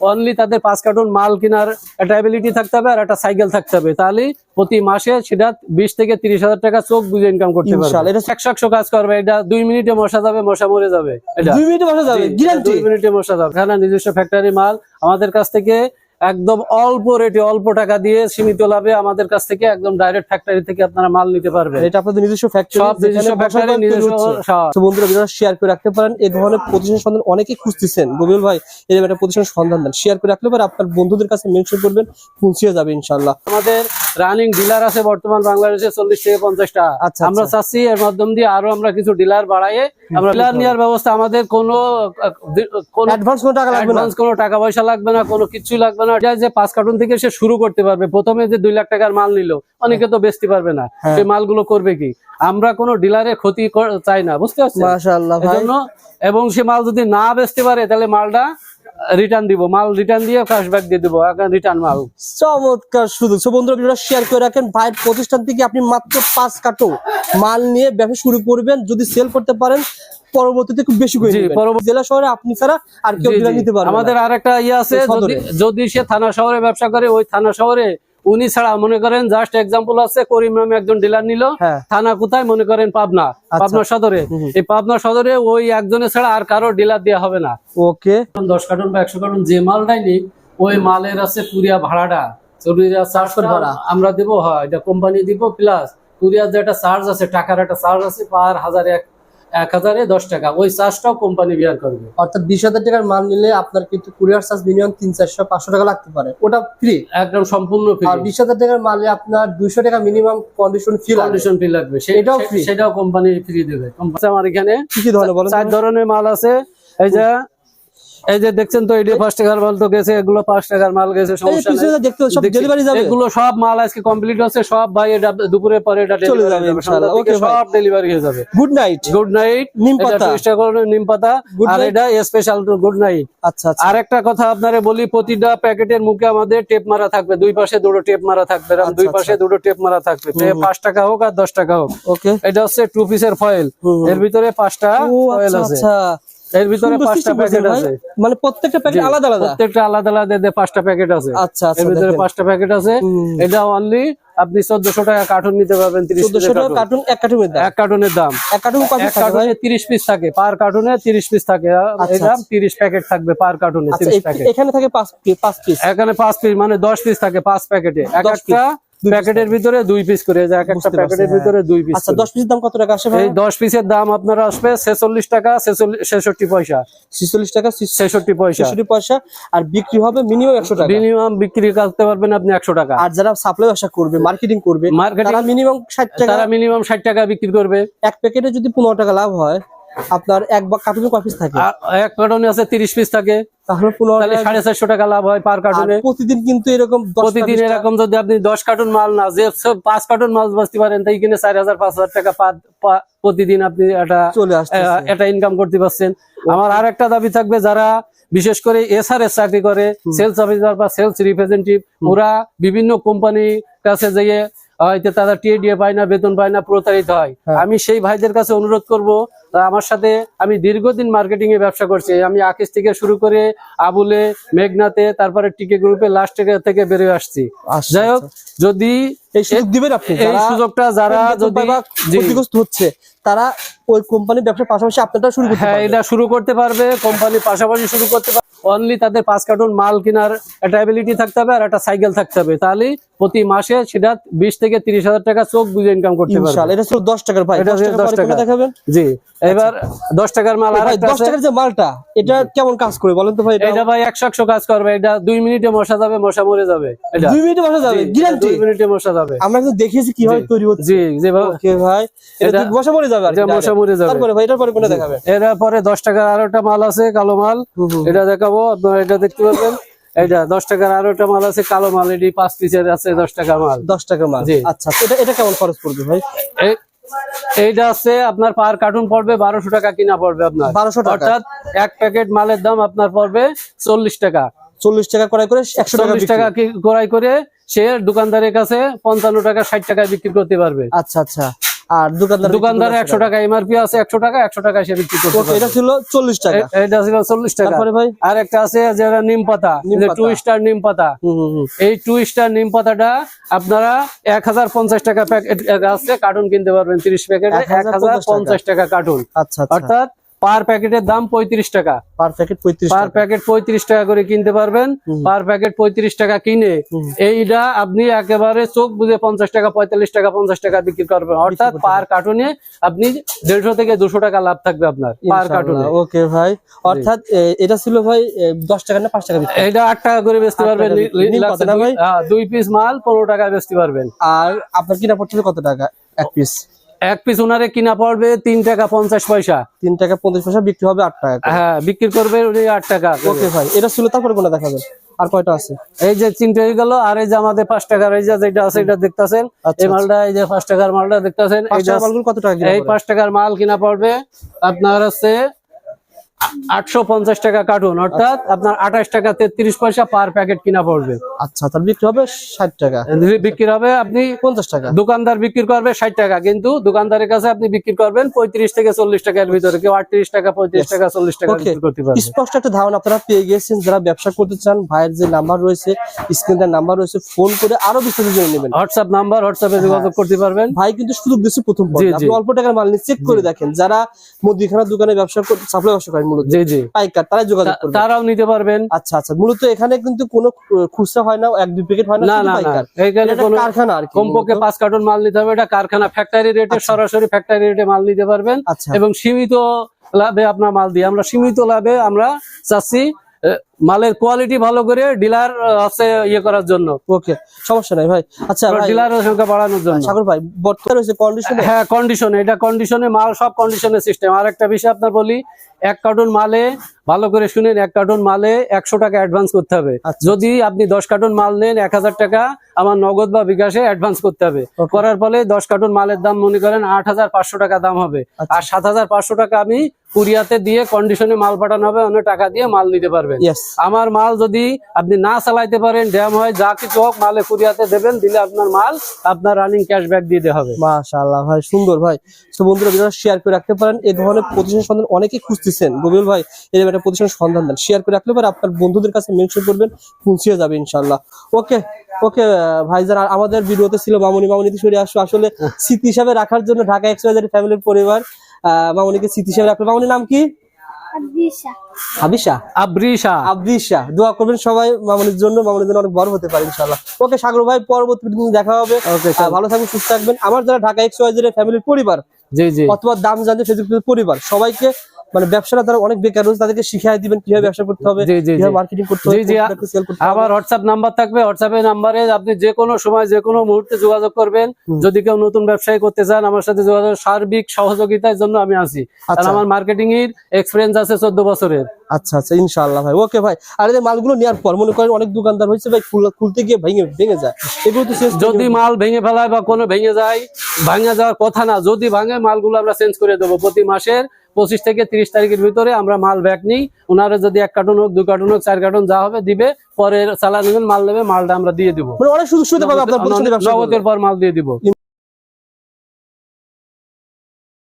Only তাদের পাঁচ cartoon মাল কেনার একটা অ্যাবিলিটি থাকতে হবে আর একটা সাইকেল থাকতে হবে। তাহলে প্রতি মাসে সেটা বিশ থেকে তিরিশ হাজার টাকা চোখ বুঝে ইনকাম করতে পারবে। এটা- একশো একশো কাজ করবে এটা দুই মিনিটে মশা যাবে মশা মরে যাবে। এটা দুই মিনিটে মশা যাবে দুই মিনিটে মশা যাবে। এখানে নিজস্ব ফ্যাক্টরি মাল আমাদের কাছ থেকে একদম অল্প রেটে অল্প টাকা দিয়ে সীমিত লাভে আমাদের কাছ থেকে একদম ডাইরেক্ট ফ্যাক্টরি থেকে আপনারা মাল নিতে পারবেন। এটা আপনাদের নিজস্ব ফ্যাক্টরি সব নিজস্ব ফ্যাক্টরি নিজস্ব বন্ধুরা ভিডিওটা শেয়ার করে রাখতে পারেন। এই ধরনের প্রতিষ্ঠান সন্ধান অনেকেই খুঁজতেছেন। রবিউল ভাই এরকম একটা প্রতিষ্ঠান সন্ধান দেন। শেয়ার করে রাখলে পরে আপনার বন্ধুদের কাছে মেনশন করবেন পৌঁছিয়ে যাবে ইনশাল্লাহ আমাদের রানিং ডিলার আছে বর্তমান বাংলাদেশে চল্লিশ থেকে পঞ্চাশটা। আচ্ছা, আমরা আচ্ছা। চাচ্ছি এর মাধ্যম দিয়ে আরও আমরা কিছু ডিলার বাড়াইয়ে আমরা ডিলার নেওয়ার ব্যবস্থা আমাদের কোনো কোনো অ্যাডভান্স কোনো টাকা লাগবে না। কোনো টাকা পয়সা লাগবে না কোনো কিছুই লাগবে না। এটা যে পাঁচ কার্টুন থেকে সে শুরু করতে পারবে। প্রথমে যে দুই লাখ টাকার মাল নিল অনেকে তো বেচতে পারবে না। সে সেই মালগুলো করবে কি? আমরা কোনো ডিলারের ক্ষতি চাই না বুঝতে পারছি এবং সে মাল যদি না বেচতে পারে তাহলে মালটা রিটার্ন দিব মাল রিটার্ন দিয়ে ক্যাশব্যাক দিয়ে দিব এখন রিটার্ন মাল। চমৎকার শুধু। বন্ধুরা ভিডিওটা শেয়ার করে রাখেন। ভাইয়ের প্রতিষ্ঠান থেকে আপনি মাত্র পাঁচ কাটো মাল নিয়ে ব্যবসা শুরু করবেন। যদি সেল করতে পারেন পরবর্তীতে খুব বেশি করে পরবর্তী- জেলা শহরে আপনি ছাড়া আর কেউ নিতে পারবে আমাদের আর একটা ইয়ে আছে যদি সে থানা শহরে ব্যবসা করে ওই থানা শহরে উনি ছাড়া মনে করেন জাস্ট এক্সাম্পল আছে করিম নামে একজন ডিলার নিল হ্যাঁ। থানা কোথায়? মনে করেন পাবনা পাবনা সদরে। এই পাবনা সদরে ওই একজনের ছাড়া আর কারও ডিলার দেওয়া হবে না। ওকে। দশ কার্টুন বা একশো কার্টুন যে মালটাই নিক ওই মালের আছে পুরিয়া ভাড়াটা। ভাড়া। আমরা দেবো হয় এটা কোম্পানি দিব প্লাস কুরিয়ার যে একটা চার্জ আছে টাকার একটা চার্জ আছে পার হাজার এক এক হাজারে দশ টাকা। ওই চার্জটাও কোম্পানি বিয়ার করবে। অর্থাৎ বিশ হাজার টাকার মাল নিলে আপনার কিন্তু কুরিয়ার চার্জ মিনিমাম তিন চারশো পাঁচশো টাকা লাগতে পারে। ওটা ফ্রি একদম সম্পূর্ণ ফ্রি আর বিশ হাজার টাকার মালে আপনার দুইশো টাকা মিনিমাম কন্ডিশন ফি লাগবে। কন্ডিশন ফি লাগবে। সেটাও ফ্রি সেটাও কোম্পানি ফ্রি দেবে। আমার এখানে কি কি ধরনের চার ধরনের মাল আছে। এই যে এই যে দেখছেন তো এটি পাঁচ টাকার মাল তো গেছে এগুলো পাঁচ টাকার মাল গেছে সমস্যা এগুলো সব মাল আজকে কমপ্লিট হচ্ছে সব ভাই এটা দুপুরে পরে এটা। সব ডেলিভারি হয়ে যাবে। গুড নাইট গুড নাইট নিম পাতা। নিম পাতা। আর এটা স্পেশাল গুড নাইট আচ্ছা আচ্ছা। আর একটা কথা আপনারে বলি প্রতিটা প্যাকেটের মুখে আমাদের টেপ মারা থাকবে দুই পাশে দুটো টেপ মারা থাকবে দুই আচ্ছা, পাশে দুটো টেপ মারা থাকবে। পাঁচ টাকা হোক আর দশ টাকা হোক। ওকে এটা হচ্ছে টু পিসের ফয়েল এর ভিতরে পাঁচটা ফয়েল আচ্ছা আছে। আচ্ছা। এর ভিতরে পাঁচটা প্যাকেট আছে মানে প্রত্যেকটা প্যাকেট আলাদা আলাদা। প্রত্যেকটা আলাদা আলাদা পাঁচটা প্যাকেট আছে। আচ্ছা আচ্ছা এর ভিতরে পাঁচটা প্যাকেট আছে। এটা অনলি আপনি চোদ্দশো টাকা কার্টুন নিতে পারবেন তিরিশ চোদ্দশো টাকা কার্টুন এক কার্টুনের দাম। এক কার্টুনের দাম। এক কার্টুন কত এক কার্টুনে তিরিশ পিস থাকে। পার কার্টুনে তিরিশ পিস থাকে। এটা আচ্ছা। তিরিশ প্যাকেট থাকবে পার কার্টুনে এই- প্যাকেট এখানে থাকে পিস এখানে পাঁচ পিস মানে দশ পিস থাকে পাঁচ প্যাকেটে এক একটা প্যাকেটের ভিতরে দুই পিস করে যায় এক একটা প্যাকেটের হ্যাঁ। ভিতরে দুই পিস আচ্ছা দশ পিসের দাম কত টাকা আসে ভাই? এই দশ পিসের দাম আপনার আসবে ছেচল্লিশ টাকা ছেষট্টি পয়সা। ছিচল্লিশ টাকা ছেষট্টি পয়সা। ছেষট্টি পয়সা। আর বিক্রি হবে মিনিমাম একশো টাকা। মিনিমাম বিক্রি করতে পারবেন আপনি একশো টাকা। আর যারা সাপ্লাই ব্যবসা করবে মার্কেটিং করবে তারা মিনিমাম ষাট টাকা তারা মিনিমাম ষাট টাকা বিক্রি করবে। এক প্যাকেটে যদি পনেরো টাকা লাভ হয় আপনার এক বা কার্টুনে কয় পিস থাকে? এক কার্টুনে আছে তিরিশ পিস থাকে। তাহলে তাহলে সাড়ে চারশো টাকা লাভ হয় পার কার্টুনে। প্রতিদিন কিন্তু এরকম প্রতিদিন এরকম যদি আপনি দশ কার্টুন মাল না যে পাঁচ কার্টুন মাল পারেন তাই কিনে চার হাজার পাঁচ হাজার টাকা প্রতিদিন আপনি একটা চলে আসছে এটা ইনকাম করতে পারছেন। আমার আর একটা দাবি থাকবে যারা বিশেষ করে এসআরএস চাকরি করে সেলস অফিসার বা সেলস রিপ্রেজেন্টেটিভ ওরা বিভিন্ন কোম্পানির কাছে যেয়ে হয়তো তারা টিএডিএ পায় না বেতন পায় না প্রতারিত হয়। হ্যাঁ। আমি সেই ভাইদের কাছে অনুরোধ করব আমার সাথে আমি দীর্ঘদিন মার্কেটিং এ ব্যবসা করছি। আমি আকিস থেকে শুরু করে আবুলে মেঘনাতে তারপরে টিকে গ্রুপে লাস্ট থেকে বেরিয়ে আসছি। আচ্ছা, যাই হোক যদি এই সুযোগ দিবেন আপনি এই সুযোগটা যারা যদি ক্ষতিগ্রস্ত হচ্ছে তারা ওই কোম্পানির ব্যবসার পাশাপাশি আপনারটা শুরু করতে হ্যাঁ এটা শুরু করতে পারবে কোম্পানি পাশাপাশি শুরু করতে পারবে। অনলি তাদের পাঁচ কার্টুন মাল কেনার একটা অ্যাবিলিটি থাকতে হবে আর একটা সাইকেল থাকতে হবে। তাহলে প্রতি মাসে সেটা বিশ থেকে তিরিশ হাজার টাকা চোখ বুঝে ইনকাম করতে পারবে। এটা ছিল দশ টাকার ভাই এটা দশ টাকা 10 পরে টাকা। কোনটা দেখাবেন? জি এবার দশ টাকার মাল আর দশ। টাকার যে মালটা এটা কেমন কাজ করে বলেন তো ভাই এটা? ভাই একশো একশো কাজ করবে। এটা দুই মিনিটে মশা যাবে মশা মরে যাবে। দুই মিনিটে বসা যাবে গ্যারান্টি দুই মিনিটে মশা যাবে। আমরা কিন্তু দেখিয়েছি কীভাবে তৈরি হচ্ছে। জি জি ভাই ওকে ভাই এটা বসা মরে যাবে মশা মরে যাবে। তারপরে ভাই এটার পরে কোনটা দেখাবেন? এর পরে দশ টাকার আরও একটা মাল আছে কালো মাল। এটা হুম। দেখাবো আপনারা এটা দেখতে পাবেন এটা দশ টাকার আরও একটা মাল আছে কালো মাল এটি পাঁচ পিসের আছে দশ টাকার মাল। দশ টাকার মাল। আচ্ছা এটা এটা কেমন খরচ পড়বে ভাই? এইটা আছে আপনার পার কার্টুন পড়বে বারোশো টাকা কিনা পড়বে আপনার। 1200 টাকা। অর্থাৎ এক প্যাকেট মালের দাম আপনার পড়বে চল্লিশ টাকা। চল্লিশ টাকা করাই করে একশো টাকা টাকা ক্রয় করে সে দোকানদারের কাছে পঞ্চান্ন টাকা ষাট টাকায় বিক্রি করতে পারবে। আচ্ছা আচ্ছা। আর দোকানদার দোকানদার একশো টাকা এমআরপি আছে একশো টাকা একশো টাকা সে বিক্রি করছে এটা ছিল চল্লিশ টাকা। এটা ছিল চল্লিশ টাকা। ভাই? আর একটা আছে যেটা নিম পাতা টু স্টার নিম পাতা। এই টু স্টার নিম পাতাটা আপনারা এক হাজার পঞ্চাশ টাকা প্যাকেট আছে কার্টুন কিনতে পারবেন তিরিশ প্যাকেট। এক হাজার পঞ্চাশ টাকা কার্টুন। আচ্ছা আচ্ছা। অর্থাৎ পার প্যাকেটের দাম পঁয়ত্রিশ টাকা। পার প্যাকেট পঁয়ত্রিশ পার প্যাকেট পঁয়ত্রিশ টাকা করে কিনতে পারবেন। পার প্যাকেট পঁয়ত্রিশ টাকা কিনে এইটা আপনি একেবারে চোখ বুঝে পঞ্চাশ টাকা পঁয়তাল্লিশ টাকা পঞ্চাশ টাকা বিক্রি করবেন। অর্থাৎ পার কার্টুনে আপনি দেড়শো থেকে দুশো টাকা লাভ থাকবে আপনার পার কার্টুনে। ওকে ভাই। অর্থাৎ এটা ছিল ভাই দশ টাকা না পাঁচ টাকা এটা আট টাকা করে বেচতে পারবেন। দুই পিস মাল পনেরো টাকা বেচতে পারবেন। আর আপনার কিনা পড়ছিল কত টাকা? এক পিস এক পিস ওনারে কিনা পড়বে তিন টাকা পঞ্চাশ পয়সা। তিন টাকা পঞ্চাশ পয়সা বিক্রি হবে আট টাকা হ্যাঁ বিক্রি করবে উনি আট টাকা ওকে ভাই এটা ছিল তারপরে কোনটা দেখাবেন? আর কয়টা আছে? এই যে তিনটে হয়ে গেল আর এই যে আমাদের পাঁচ টাকার এই যে যেটা আছে এটা দেখতেছেন। আচ্ছা, এই মালটা এই যে পাঁচ টাকার মালটা দেখতেছেন এই মালগুলো কত টাকা এই পাঁচ টাকার মাল কিনা পড়বে। আপনার হচ্ছে আটশো পঞ্চাশ টাকা কার্টুন অর্থাৎ আপনার আঠাশ টাকা তেত্রিশ পয়সা পার প্যাকেট কিনা পড়বে। আচ্ছা তার বিক্রি হবে ষাট টাকা। বিক্রি হবে আপনি পঞ্চাশ টাকা। দোকানদার বিক্রি করবে ষাট টাকা কিন্তু দোকানদারের কাছে আপনি বিক্রি করবেন পঁয়ত্রিশ থেকে চল্লিশ টাকার ভিতরে। কেউ আটত্রিশ টাকা পঁয়ত্রিশ টাকা চল্লিশ টাকা করতে পারবে। স্পষ্ট একটা ধারণা আপনারা পেয়ে গেছেন যারা ব্যবসা করতে চান ভাইয়ের যে নাম্বার রয়েছে স্ক্রিনের নাম্বার রয়েছে ফোন করে আরও বিস্তারিত জেনে নেবেন। হোয়াটসঅ্যাপ নাম্বার হোয়াটসঅ্যাপে যোগাযোগ করতে পারবেন। ভাই কিন্তু সুযোগ দিচ্ছে প্রথম অল্প টাকার মাল নিয়ে চেক করে দেখেন যারা মুদিখানার দোকানে ব্যবসা করতে সাপ্লাই ব্যবসা করেন মূলত জি জি। পাইকার তারা যোগাযোগ করবে। তারাও নিতে পারবেন। আচ্ছা আচ্ছা। মূলত এখানে কিন্তু কোনো আহ, খুচরা হয় না এক দুই প্যাকেট হয় না না শুধু না না। পাইকার। এইখানে এটা কোনো কারখানা আর কমপক্ষে মূলত। পাঁচ কার্টন মাল নিতে হবে। এটা কারখানা ফ্যাক্টরি রেটে সরাসরি ফ্যাক্টরি রেটে মাল নিতে পারবেন। আচ্ছা। এবং সীমিত লাভে আপনার মাল দিয়ে আমরা সীমিত লাভে আমরা চাচ্ছি মালের কোয়ালিটি ভালো করে ডিলার আছে ইয়ে করার জন্য। ওকে সমস্যা নাই ভাই। আচ্ছা ভাই ডিলারের সংখ্যা বাড়ানোর জন্য। সাগর ভাই বর্তমানে রয়েছে কন্ডিশনে হ্যাঁ কন্ডিশনে এটা কন্ডিশনে মাল সব কন্ডিশনের সিস্টেম আর একটা বিষয় আপনার বলি এক কার্টুন মালে ভালো করে শুনেন এক কার্টুন মালে একশো টাকা অ্যাডভান্স করতে হবে। আচ্ছা। যদি আপনি দশ কার্টুন মাল নেন এক হাজার টাকা আমার নগদ বা বিকাশে অ্যাডভান্স করতে হবে। করার ফলে দশ কার্টুন মালের দাম মনে করেন আট হাজার পাঁচশো টাকা দাম হবে। আচ্ছা। আর সাত হাজার পাঁচশো টাকা আমি কুরিয়াতে দিয়ে কন্ডিশনে মাল পাঠানো হবে অন্য টাকা দিয়ে মাল নিতে পারবেন। ইয়েস আমার মাল যদি আপনি না চালাইতে পারেন ড্যাম হয় যা কিছু হোক মালে কুরিয়াতে দেবেন দিলে আপনার মাল আপনার রানিং ক্যাশব্যাক দিতে হবে। মাশাআল্লাহ ভাই সুন্দর ভাই। তো বন্ধুরা শেয়ার করে রাখতে পারেন। এই ধরনের প্রতিষ্ঠান সন্ধান অনেকেই খুঁজতেছেন। রবিউল ভাই এরকম একটা প্রতিষ্ঠান সন্ধান দেন। শেয়ার করে রাখলে পরে আপনার বন্ধুদের কাছে মেনশন করবেন পৌঁছিয়ে যাবে ইনশাল্লাহ ওকে ওকে ভাই যারা আমাদের ভিডিওতে ছিল মামুনি মামুনিতে সরে আসো। আসলে স্মৃতি হিসাবে রাখার জন্য ঢাকা এক্সপ্রেসের ফ্যামিলির পরিবার আহ, মামুনিকে স্মৃতি হিসাবে রাখবে মামুনির নাম কি? দোয়া করবেন সবাই মামুনের জন্য মামুনির জন্য অনেক বড় হতে পারে ইনশাল্লাহ ওকে সাগর ভাই পরবর্তী ভিডিওতে দেখা হবে। ভালো থাকবেন সুস্থ থাকবেন। আমার যারা ঢাকা এক্স ওয়াই ফ্যামিলির পরিবার জি জি। অথবা দাম জানতে ফেসবুক পরিবার সবাইকে মানে ব্যবসাটা তারা অনেক বেকার রয়েছে তাদেরকে শিখিয়ে দিবেন কীভাবে ব্যবসা করতে হবে কীভাবে মার্কেটিং করতে হোয়াটসঅ্যাপ নাম্বার থাকবে হোয়াটসঅ্যাপের নাম্বারে আপনি যে কোনো সময় যে কোনো মুহূর্তে যোগাযোগ করবেন। যদি কেউ নতুন ব্যবসায়ী করতে চান আমার সাথে যোগাযোগ সার্বিক সহযোগিতার জন্য আমি আছি। কারণ আচ্ছা। আমার মার্কেটিং এর এক্সপিরিয়েন্স আছে চোদ্দ বছরের। আচ্ছা আচ্ছা ইনশাআল্লাহ ভাই। ওকে ভাই আর এই মালগুলো নেওয়ার পর মনে করেন অনেক দোকানদার হয়েছে ভাই খুল- খুলতে গিয়ে ভেঙে ভেঙে যায়। এগুলো তো যদি মাল ভেঙে ফেলায় বা কোনো ভেঙে যায় ভাঙে যাওয়ার কথা না যদি ভাঙে মালগুলো আমরা চেঞ্জ করে দেবো প্রতি মাসের। পঁচিশ থেকে তিরিশ তারিখের ভিতরে আমরা মাল ব্যাগ নিই। ওনারা যদি এক কার্টুন হোক দু কার্টুন হোক চার কার্টুন যা হবে দিবে পরে চালা নেবেন মাল নেবে মালটা আমরা দিয়ে দিবো। মানে অনেক সুযোগ সুবিধা পাবে আপনার। নগদের পর মাল দিয়ে দিব।